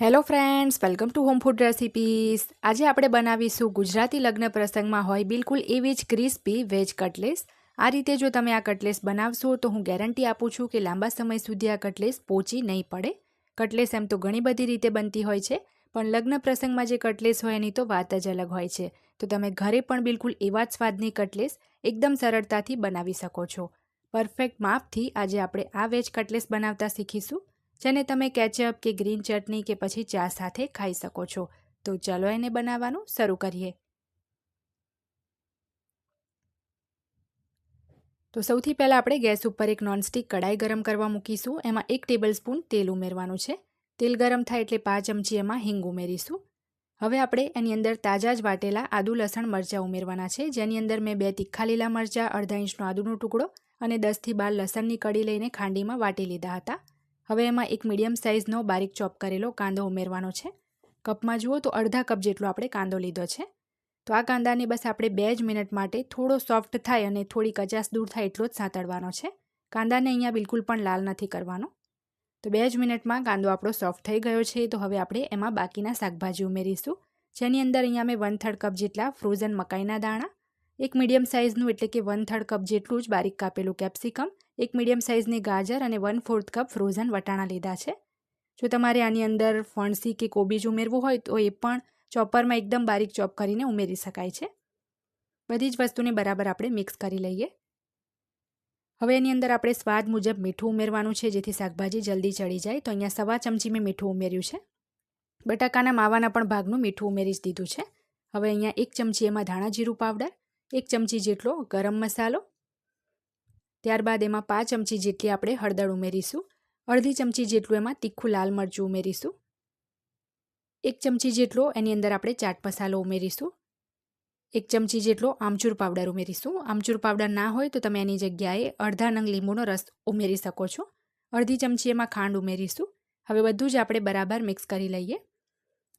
Hello friends welcome to home food recipes આજે આપણે બનાવીશું ગુજરાતી લગ્ન પ્રસંગમાં હોય બિલકુલ એવી જ ક્રિસ્પી વેજ કટલેસ. આ રીતે જો તમે આ કટલેસ બનાવશો, તો હું ગેરંટી આપું છું કે લાંબા સમય સુધી આ કટલેસ પોચી નહીં પડે. કટલેસ એમ તો ઘણી બધી રીતે બનતી હોય છે, પણ લગ્ન પ્રસંગમાં જે કટલેસ હોય એની તો વાત જ અલગ હોય છે. તો તમે ઘરે પણ બિલકુલ એવા જ સ્વાદની કટલેસ એકદમ સરળતાથી બનાવી શકો છો. પરફેક્ટ માપથી આજે આપણે આ વેજ કટલેસ બનાવતા શીખીશું. જેને તમે કેચઅપ કે ગ્રીન ચટણી કે પછી ચા સાથે ખાઈ શકો છો. તો ચાલો એને બનાવવાનું શરૂ કરીએ. તો સૌથી પહેલાં આપણે ગેસ ઉપર એક નોનસ્ટિક કડાઈ ગરમ કરવા મૂકીશું. એમાં એક ટેબલ સ્પૂન તેલ ઉમેરવાનું છે. તેલ ગરમ થાય એટલે પાંચ ચમચી એમાં હિંગ ઉમેરીશું. હવે આપણે એની અંદર તાજા જ વાટેલા આદુ, લસણ, મરચાં ઉમેરવાના છે. જેની અંદર મેં બે તીખા લીલા મરચાં, અડધા ઇંચનો આદુનો ટુકડો અને દસથી બાર લસણની કડી લઈને ખાંડીમાં વાટી લીધા હતા. હવે એમાં એક મીડિયમ સાઇઝનો બારીક ચોપ કરેલો કાંદો ઉમેરવાનો છે. કપમાં જુઓ તો અડધા કપ જેટલો આપણે કાંદો લીધો છે. તો આ કાંદાને બસ આપણે બે જ મિનિટ માટે થોડો સોફ્ટ થાય અને થોડી કચાસ દૂર થાય એટલો જ સાંતળવાનો છે. કાંદાને અહીંયા બિલકુલ પણ લાલ નથી કરવાનો. તો બે જ મિનિટમાં કાંદો આપણો સોફ્ટ થઈ ગયો છે. તો હવે આપણે એમાં બાકીના શાકભાજી ઉમેરીશું. જેની અંદર અહીંયા મેં વન થર્ડ કપ જેટલા ફ્રોઝન મકાઈના દાણા એક મીડિયમ સાઇઝનું એટલે કે વન થર્ડ કપ જેટલું જ બારીક કાપેલું કેપ્સિકમ એક મીડિયમ સાઇઝની ગાજર અને વન ફોર્થ કપ ફ્રોઝન વટાણા લીધા છે. જો તમારે આની અંદર ફણસી કે કોબીજ ઉમેરવું હોય તો એ પણ ચોપરમાં એકદમ બારીક ચોપ કરીને ઉમેરી શકાય છે. બધી જ વસ્તુને બરાબર આપણે મિક્સ કરી લઈએ. હવે એની અંદર આપણે સ્વાદ મુજબ મીઠું ઉમેરવાનું છે, જેથી શાકભાજી જલ્દી ચડી જાય. તો અહીંયા સવા ચમચી મેં મીઠું ઉમેર્યું છે. બટાકાના માવાના પણ ભાગનું મીઠું ઉમેરી જ દીધું છે. હવે અહીંયા એક ચમચી એમાં ધાણા જીરું પાવડર એક ચમચી જેટલો ગરમ મસાલો. ત્યારબાદ એમાં પાંચ ચમચી જેટલી આપણે હળદર ઉમેરીશું. અડધી ચમચી જેટલું એમાં તીખું લાલ મરચું ઉમેરીશું. એક ચમચી જેટલો એની અંદર આપણે ચાટ મસાલો ઉમેરીશું. એક ચમચી જેટલો આમચૂર પાવડર ઉમેરીશું. આમચૂર પાવડર ના હોય તો તમે એની જગ્યાએ અડધા નંગ લીંબુનો રસ ઉમેરી શકો છો. અડધી ચમચી એમાં ખાંડ ઉમેરીશું. હવે બધું જ આપણે બરાબર મિક્સ કરી લઈએ.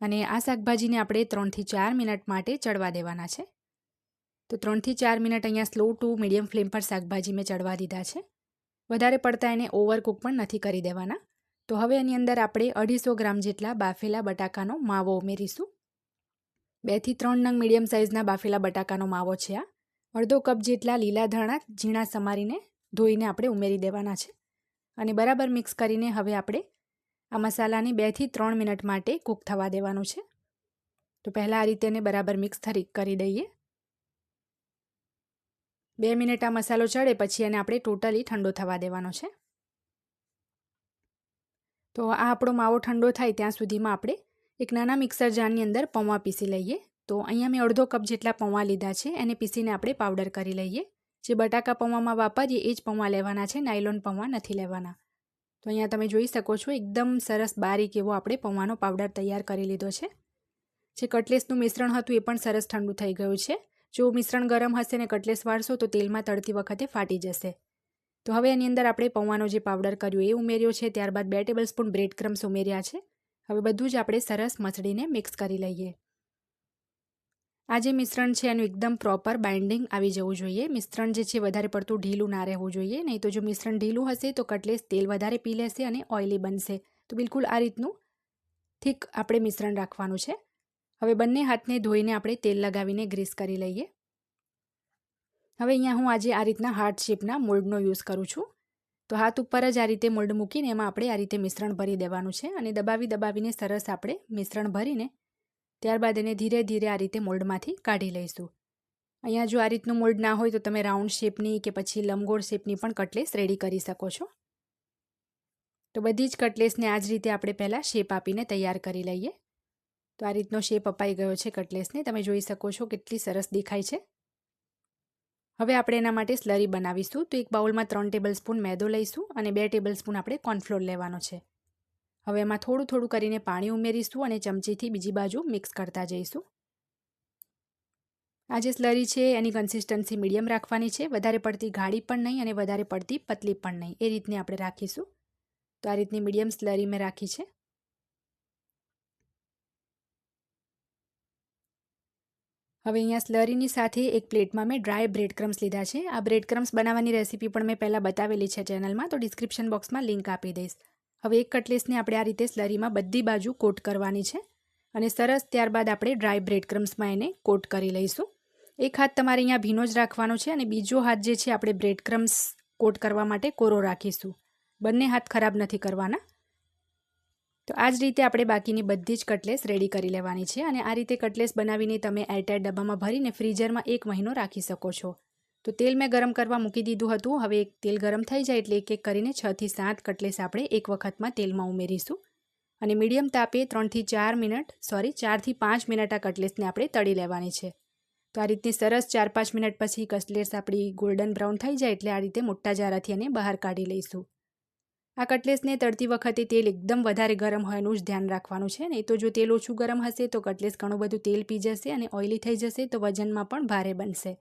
અને આ શાકભાજીને આપણે ત્રણથી ચાર મિનિટ માટે ચડવા દેવાના છે. તો ત્રણથી ચાર મિનિટ અહીંયા સ્લો ટુ મીડિયમ ફ્લેમ પર શાકભાજી મેં ચડવા દીધા છે. વધારે પડતા એને ઓવરકુક પણ નથી કરી દેવાના. તો હવે એની અંદર આપણે અઢીસો ગ્રામ જેટલા બાફેલા બટાકાનો માવો ઉમેરીશું. બેથી ત્રણ નંગ મીડિયમ સાઇઝના બાફેલા બટાકાનો માવો છે આ. અડધો કપ જેટલા લીલા ધાણા ઝીણા સમારીને ધોઈને આપણે ઉમેરી દેવાના છે. અને બરાબર મિક્સ કરીને હવે આપણે આ મસાલાને બેથી ત્રણ મિનિટ માટે કૂક થવા દેવાનું છે. તો પહેલાં આ રીતે એને બરાબર મિક્સ કરી દઈએ. બે મિનિટ આ મસાલો ચડે પછી એને આપણે ટોટલી ઠંડો થવા દેવાનો છે. તો આ આપણો માવો ઠંડો થાય ત્યાં સુધીમાં આપણે એક નાના મિક્સર જારની અંદર પૌવા પીસી લઈએ. તો અહીંયા મેં અડધો કપ જેટલા પૌવા લીધા છે. એને પીસીને આપણે પાવડર કરી લઈએ. જે બટાકા પૌવામાં વાપરીએ એ જ પૌવા લેવાના છે. નાયલોન પૌવા નથી લેવાના. તો અહીંયા તમે જોઈ શકો છો એકદમ સરસ બારીક એવો આપણે પૌવાનો પાવડર તૈયાર કરી લીધો છે. જે કટલેસનું મિશ્રણ હતું એ પણ સરસ ઠંડુ થઈ ગયું છે. જો મિશ્રણ ગરમ હશે ને કટલેસ વાળશો, તો તેલમાં તળતી વખતે ફાટી જશે. તો હવે એની અંદર આપણે પૌવાનો જે પાવડર કર્યો એ ઉમેર્યો છે. ત્યારબાદ બે ટેબલ સ્પૂન બ્રેડ ક્રમ્સ ઉમેર્યા છે. હવે બધું જ આપણે સરસ મસળીને મિક્સ કરી લઈએ. આ જે મિશ્રણ છે, એનું એકદમ પ્રોપર બાઇન્ડિંગ આવી જવું જોઈએ. મિશ્રણ જે છે, વધારે પડતું ઢીલું ના રહેવું જોઈએ. નહીં તો જો મિશ્રણ ઢીલું હશે, તો કટલેસ તેલ વધારે પી લેશે અને ઓઇલી બનશે. તો બિલકુલ આ રીતનું થીક આપણે મિશ્રણ રાખવાનું છે. હવે બંને હાથને ધોઈને આપણે તેલ લગાવીને ગ્રીસ કરી લઈએ. હવે અહીંયા હું આજે આ રીતના હાર્ટ શેપના મોલ્ડનો યુઝ કરું છું. તો હાથ ઉપર જ આ રીતે મોલ્ડ મૂકીને એમાં આપણે આ રીતે મિશ્રણ ભરી દેવાનું છે અને દબાવી દબાવીને સરસ આપણે મિશ્રણ ભરીને ત્યારબાદ એને ધીરે ધીરે આ રીતે મોલ્ડમાંથી કાઢી લઈશું. અહીંયા જો આ રીતનું મોલ્ડ ના હોય તો તમે રાઉન્ડ શેપની કે પછી લંબગોળ શેપની પણ કટલેસ રેડી કરી શકો છો. તો બધી જ કટલેસને આ જ રીતે આપણે પહેલાં શેપ આપીને તૈયાર કરી લઈએ. તો આ રીતનો શેપ અપાઈ ગયો છે કટલેસને. તમે જોઈ શકો છો કેટલી સરસ દેખાય છે. હવે આપણે એના માટે સ્લરી બનાવીશું. તો એક બાઉલમાં ત્રણ ટેબલ સ્પૂન મેદો લઈશું અને બે ટેબલ સ્પૂન આપણે કોર્નફ્લોર લેવાનો છે. હવે એમાં થોડું થોડું કરીને પાણી ઉમેરીશું અને ચમચીથી બીજી બાજુ મિક્સ કરતા જઈશું. આ જે સ્લરી છે એની કન્સિસ્ટન્સી મીડિયમ રાખવાની છે. વધારે પડતી ગાઢી પણ નહીં અને વધારે પડતી પતલી પણ નહીં. એ રીતની આપણે રાખીશું. તો આ રીતની મીડિયમ સ્લરી મેં રાખી છે. હવે અહીંયા સ્લરીની સાથે એક પ્લેટમાં મેં ડ્રાય બ્રેડ ક્રમ્સ લીધા છે. આ બ્રેડ ક્રમ્સ બનાવવાની રેસીપી પણ મેં પહેલાં બતાવેલી છે ચેનલમાં તો ડિસ્ક્રિપ્શન બોક્સમાં લિંક આપી દઈશ. હવે એક કટલેસને આપણે આ રીતે સ્લરીમાં બધી બાજુ કોટ કરવાની છે અને સરસ ત્યારબાદ આપણે ડ્રાય બ્રેડ ક્રમ્સમાં એને કોટ કરી લઈશું. એક હાથ તમારે અહીંયા ભીનો જ રાખવાનો છે અને બીજો હાથ જે છે આપણે બ્રેડ ક્રમ્સ કોટ કરવા માટે કોરો રાખીશું. બંને હાથ ખરાબ નથી કરવાના. તો આ જ રીતે આપણે બાકીની બધી જ કટલેસ રેડી કરી લેવાની છે અને આ રીતે કટલેસ બનાવીને તમે એરટાઈટ ડબ્બામાં ભરીને ફ્રીઝરમાં એક મહિનો રાખી શકો છો. તો તેલ મેં ગરમ કરવા મૂકી દીધું હતું. હવે એક તેલ ગરમ થઈ જાય એટલે એક એક કરીને છથી સાત કટલેસ આપણે એક વખતમાં તેલમાં ઉમેરીશું. અને મીડિયમ તાપે ત્રણથી ચાર મિનિટ સોરી ચારથી પાંચ મિનિટ આ કટલેસને આપણે તળી લેવાની છે. તો આ રીતની સરસ ચાર પાંચ મિનિટ પછી કટલેસ આપણી ગોલ્ડન બ્રાઉન થઈ જાય એટલે આ રીતે મોટા જારાથી એને બહાર કાઢી લઈશું. આ કટલેસને તળતી વખતે તેલ એકદમ વધારે ગરમ હોય એનું જ ધ્યાન રાખવાનું છે નહીં તો જો તેલ ઓછું ગરમ હશે, તો કટલેસ ઘણું બધું તેલ પી જશે અને ઓઇલી થઈ જશે, તો વજનમાં પણ ભારે બનશે.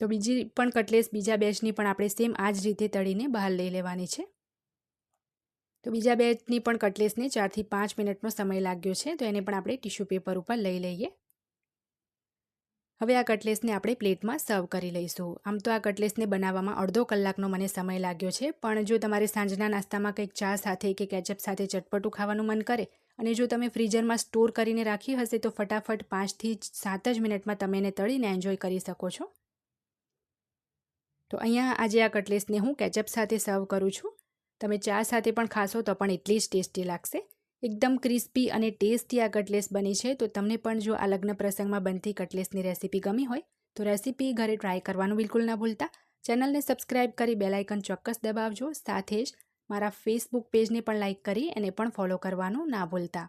તો બીજી પણ કટલેસ બીજા બેચની પણ આપણે સેમ આ જ રીતે તળીને બહાર લઈ લેવાની છે. તો બીજા બેચની પણ કટલેસને ચારથી પાંચ મિનિટનો સમય લાગ્યો છે, તો એને પણ આપણે ટીશ્યુ પેપર ઉપર લઈ લઈએ. હવે આ કટલેસને આપણે પ્લેટમાં સર્વ કરી લઈશું. આમ તો આ કટલેસને બનાવવામાં અડધો કલાકનો મને સમય લાગ્યો છે, પણ જો તમારે સાંજના નાસ્તામાં કંઈક ચા સાથે કે કેચઅપ સાથે ચટપટું ખાવાનું મન કરે અને જો તમે ફ્રીઝરમાં સ્ટોર કરીને રાખી હશે તો ફટાફટ પાંચથી સાત જ મિનિટમાં તમે એને તળીને એન્જોય કરી શકો છો. તો અહીંયા આજે આ કટલેસને હું કેચઅપ સાથે સર્વ કરું છું. તમે ચા સાથે પણ ખાશો તો પણ એટલી જ ટેસ્ટી લાગશે. એકદમ ક્રિસ્પી અને ટેસ્ટી આ કટલેસ બની છે. તો તમને પણ જો આ લગ્ન પ્રસંગમાં બનતી કટલેસની રેસીપી ગમી હોય, તો રેસીપી ઘરે ટ્રાય કરવાનું બિલકુલ ના ભૂલતા. ચેનલને સબસ્ક્રાઇબ કરી બેલાઇકન ચોક્કસ દબાવજો. સાથે જ મારા ફેસબુક પેજને પણ લાઇક કરી એને પણ ફોલો કરવાનું ના ભૂલતા.